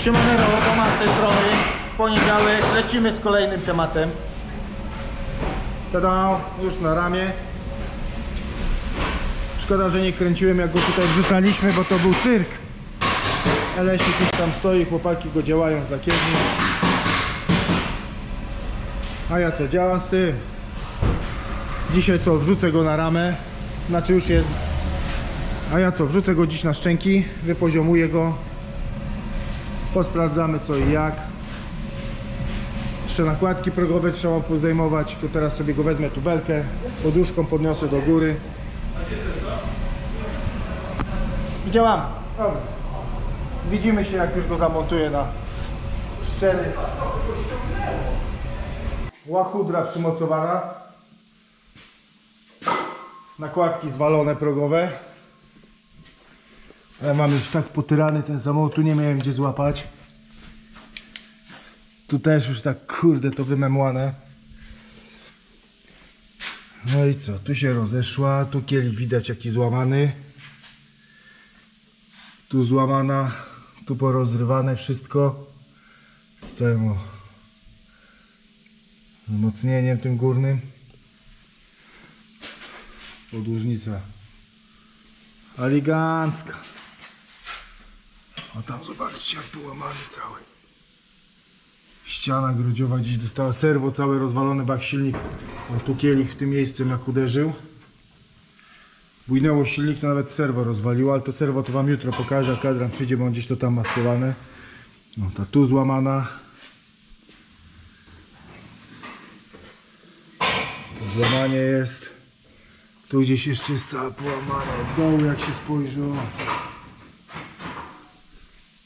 Siemanero, Roman z tej strony. Poniedziałek, lecimy z kolejnym tematem. Tada, już na ramię. Szkoda, że nie kręciłem jak go tutaj wrzucaliśmy, bo to był cyrk. Elesik już tam stoi, chłopaki go działają z lakierni. A ja co, działam z tym. Dzisiaj co, wrzucę go na ramę. Znaczy już jest. A ja co, wrzucę go dziś na szczęki, wypoziomuję go, Posprawdzamy co i jak. Jeszcze nakładki progowe trzeba pozajmować. Tylko teraz sobie go wezmę tubelkę, poduszką podniosę do góry. I działamy. Dobra. Widzimy się jak już go zamontuję na szczery. Łachudra przymocowana. Nakładki zwalone progowe. Ja mam już tak potyrany ten samochód, tu nie miałem gdzie złapać. Tu też już tak kurde to wymemłane. No i co, tu się rozeszła, tu kielich widać jaki złamany. Tu złamana, tu porozrywane wszystko. Z całym wzmocnieniem tym górnym. Podłużnica elegancka. A tam zobaczcie jak połamany cały. Ściana grodziowa gdzieś dostała serwo całe rozwalone, bak silnik. O, tu kielich w tym miejscu jak uderzył. Bujnęło silnik, to nawet serwo rozwaliło, ale to serwo to wam jutro pokażę, jak kadran przyjdzie, bo on gdzieś to tam ma schowane. No ta tu złamana. To złamanie jest. Tu gdzieś jeszcze jest cała połamana od dołu jak się spojrzy. o.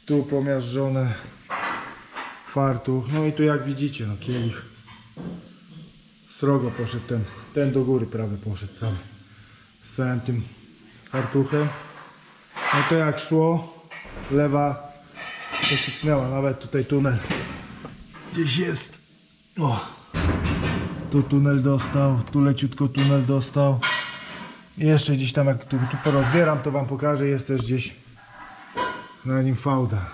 Tu pomiażdżone. Fartuch. No i tu jak widzicie, no kielich. Srogo poszedł ten. Ten do góry prawy poszedł cały. Z całym tym fartuchem. No to jak szło, lewa to kicnęła. Nawet tutaj tunel gdzieś jest. O. Tu tunel dostał, tu leciutko tunel dostał. Jeszcze gdzieś tam, jak tu, tu porozbieram, to Wam pokażę, jest też gdzieś na nim fałda.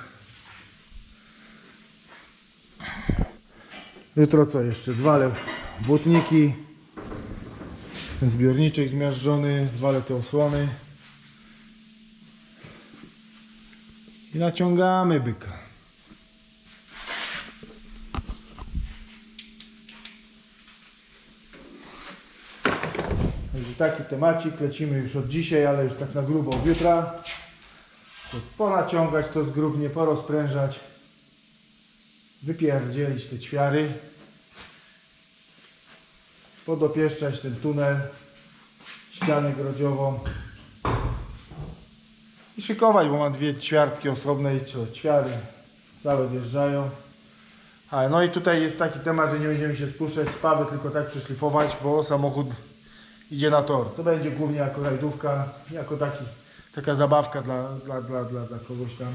Jutro co jeszcze? Zwalę błotniki, ten zbiorniczek zmiażdżony, zwalę te osłony i naciągamy byka. Także taki temacik, lecimy już od dzisiaj, ale już tak na grubo od jutra. To Ponaciągać to zgrubnie, porozprężać, wypierdzielić te ćwiary, podopieszczać ten tunel, ścianę grodziową i szykować, bo mam dwie ćwiartki osobne i ćwiary całe wjeżdżają. A, no i tutaj jest taki temat, że nie będziemy się spuszczać z pawy, tylko tak przeszlifować, bo samochód idzie na tor. To będzie głównie jako rajdówka, jako taki, taka zabawka dla, dla, dla, dla, dla kogoś tam,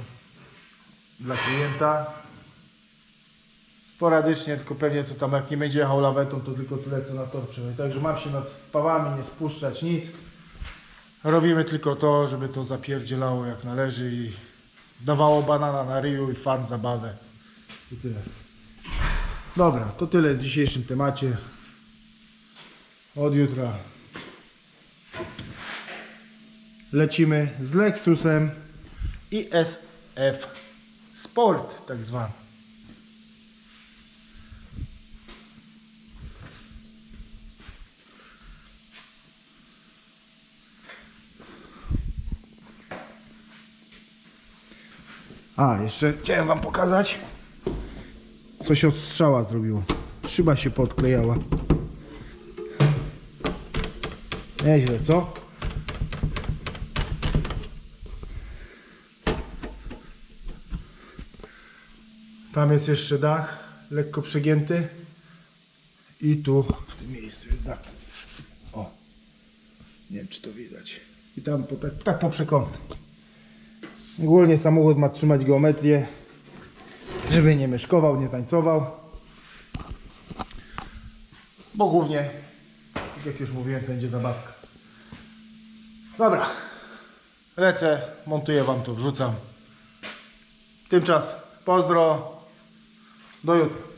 dla klienta. Sporadycznie, tylko pewnie co tam, jak nie będzie jechał lawetą, to tylko tyle co na tor przyjechać. Także mam się nad pawami nie spuszczać, nic. Robimy tylko to, żeby to zapierdzielało jak należy i dawało banana na ryju i fan zabawę. I tyle. Dobra, to tyle w dzisiejszym temacie. Od jutra lecimy z Lexusem ISF Sport tak zwany. A, jeszcze chciałem wam pokazać co się od strzała zrobiło. Szyba się podklejała. Nieźle, co? Tam jest jeszcze dach, lekko przegięty. I tu, w tym miejscu jest dach. O, nie wiem czy to widać. I tam po, tak, tak po przekątnym. Ogólnie samochód ma trzymać geometrię. żeby nie myszkował, nie tańcował. Bo głównie, jak już mówiłem, będzie zabawka. Dobra, lecę, montuję Wam to, wrzucam. Tymczas pozdro, do jutra.